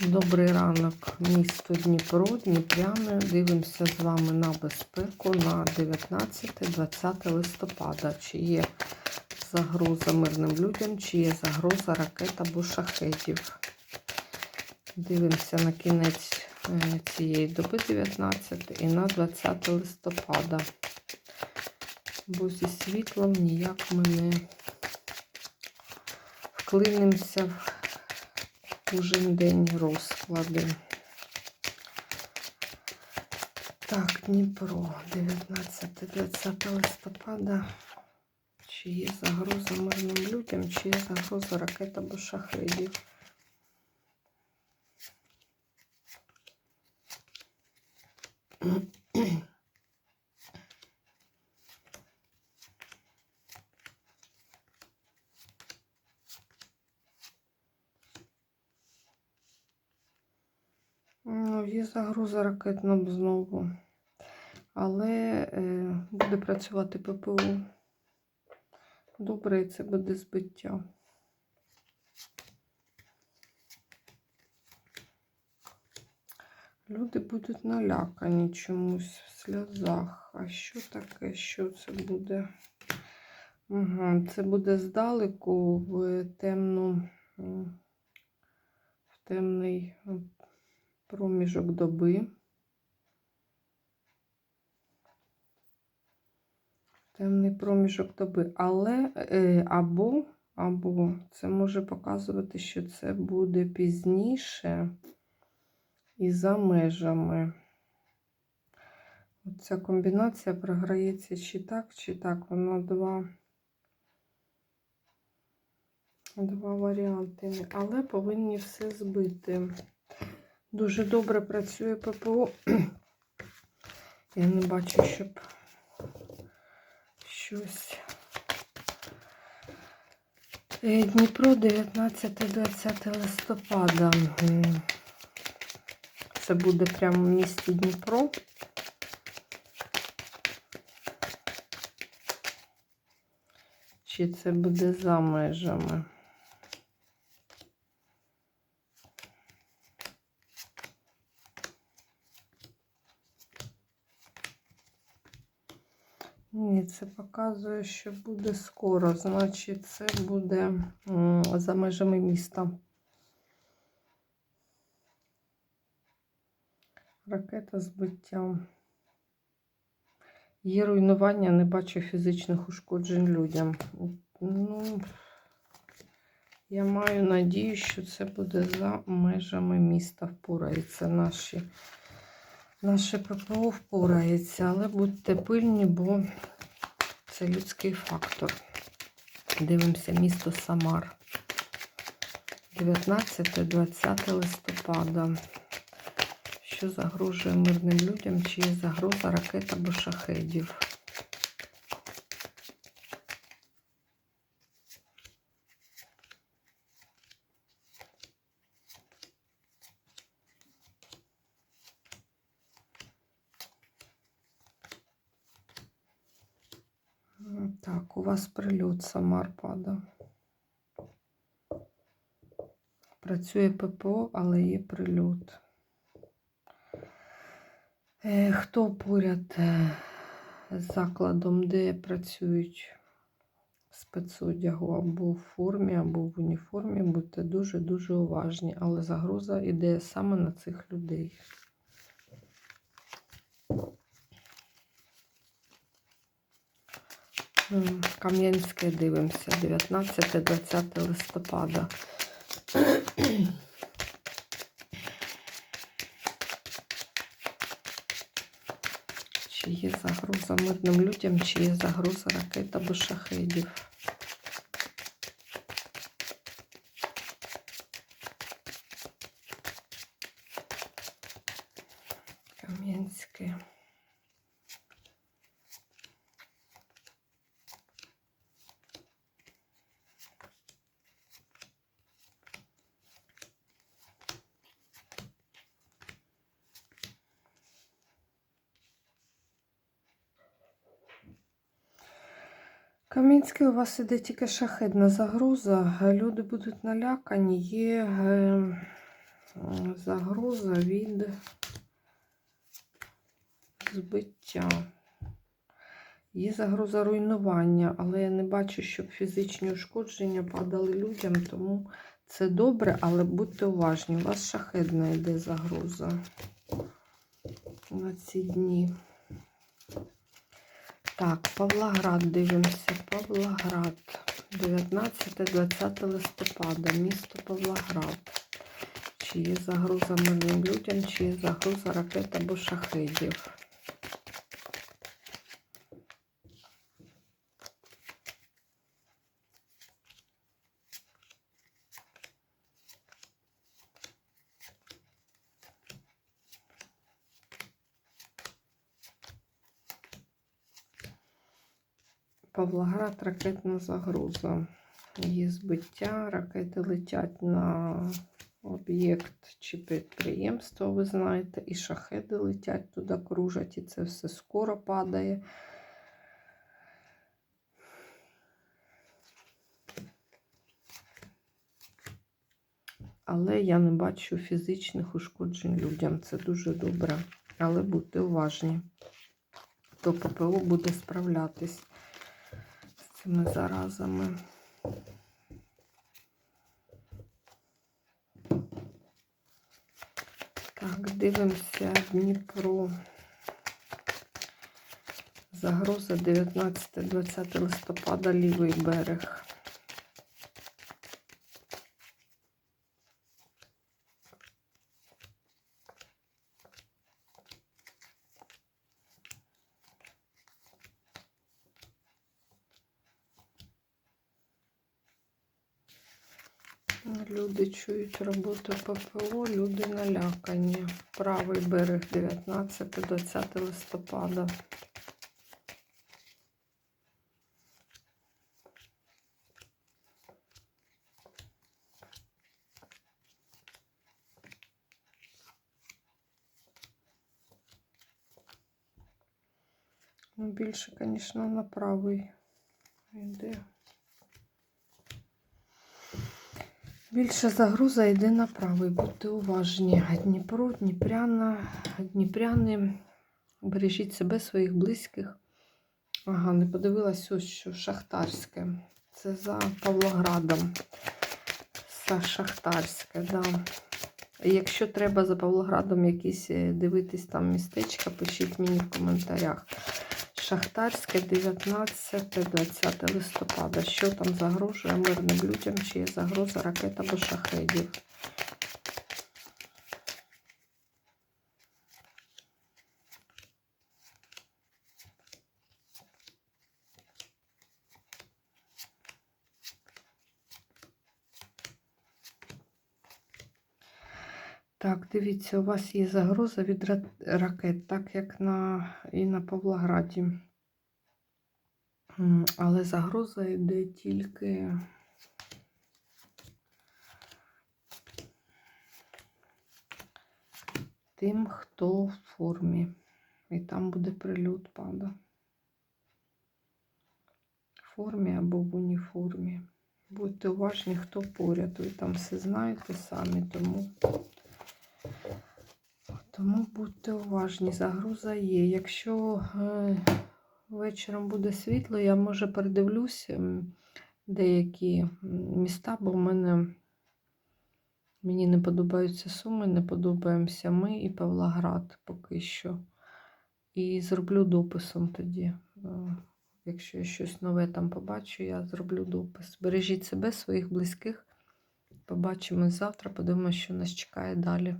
Добрий ранок, місто Дніпро, Дніпряни. Дивимося з вами на безпеку на 19-20 листопада. Чи є загроза мирним людям, чи є загроза ракет або шахетів. Дивимося на кінець е, цієї доби 19 і на 20 листопада. Бо зі світлом ніяк ми не вклинимося в кожен день розклади. Так, Дніпро, 19-20 листопада. Чи є загроза мирним людям, чи є загроза ракет або шахедів? Ну, є загроза ракетна знову. Але е, буде працювати ППО. Добре, це буде збиття. Люди будуть налякані чомусь в сльозах. А що таке? Що це буде? Угу. Це буде здалеку в темну, в темний проміжок доби. Темний проміжок доби. Але е, або, або це може показувати, що це буде пізніше і за межами. Ця комбінація програється чи так, чи так. Вона два, два варіанти. Але повинні все збити. Дуже добре працює ППО. Я не бачу, щоб щось. Е, Дніпро 19-20 листопада. Це буде прямо в місті Дніпро. Чи це буде за межами? Ні, це показує, що буде скоро. Значить, це буде за межами міста. Ракета збиття. Є руйнування, не бачу фізичних ушкоджень людям. Ну, я маю надію, що це буде за межами міста. Впорається наші. Наше ППО впорається, але будьте пильні, бо це людський фактор. Дивимося місто Самар. 19-20 листопада. Що загрожує мирним людям, чи є загроза ракет або шахедів? М, Так, у вас прильот Самар пада. Працює ППО, але є прильот. Е, Хто поряд е, з закладом, де працюють в спецодягу або в формі, або в уніформі, будьте дуже-дуже уважні, але загроза йде саме на цих людей. Кам'янське дивимося, 19-20 листопада. Чи є загроза мирним людям, чи є загроза ракет або шахедів? Кам'янське. Кам'янське у вас іде тільки шахедна загроза. Люди будуть налякані. Є е, Загроза від збиття. Є загроза руйнування, але я не бачу, щоб фізичні ушкодження падали людям, тому це добре, але будьте уважні. У вас шахедна йде загроза на ці дні. Так, Павлоград дивимося. Павлоград. 19-20 листопада. Місто Павлоград. Чи є загроза мирним людям, чи є загроза ракет або шахедів. Павлоград ракетна загроза. Є збиття, ракети летять на об'єкт чи підприємство, ви знаєте, і шахеди летять туди, кружать, і це все скоро падає. Але я не бачу фізичних ушкоджень людям. Це дуже добре. Але будьте уважні, то ППО буде справлятись цими заразами. Так, дивимося Дніпро. Загроза 19-20 листопада, лівий берег. Люди чують роботу ППО, люди налякані. Правий берег 19-20 листопада. Ну, більше, звісно, на правий йде. Більше загруза йде на правий. Будьте уважні. Дніпро, Дніпряна, Дніпряни. Бережіть себе, своїх близьких. Ага, не подивилась ось що Шахтарське. Це за Павлоградом. За Шахтарське, да. Якщо треба за Павлоградом якісь е, дивитись там містечка, пишіть мені в коментарях. Шахтарське 19-20 листопада. Що там загрожує мирним людям? Чи є загроза ракет або шахедів? Так, дивіться, у вас є загроза від ракет, так як на, і на Павлограді. Але загроза йде тільки. Тим, хто в формі. І там буде прильот пада. В формі або в уніформі. Будьте уважні, хто поряд. Ви там все знаєте самі, тому. Тому будьте уважні, загроза є. Якщо е, вечором буде світло, я може передивлюсь деякі міста, бо в мене мені не подобаються Суми, не подобаємося ми і Павлоград поки що. І зроблю дописом тоді. Е, Якщо я щось нове там побачу, я зроблю допис. Бережіть себе, своїх близьких. Побачимось завтра, подивимося, що нас чекає далі.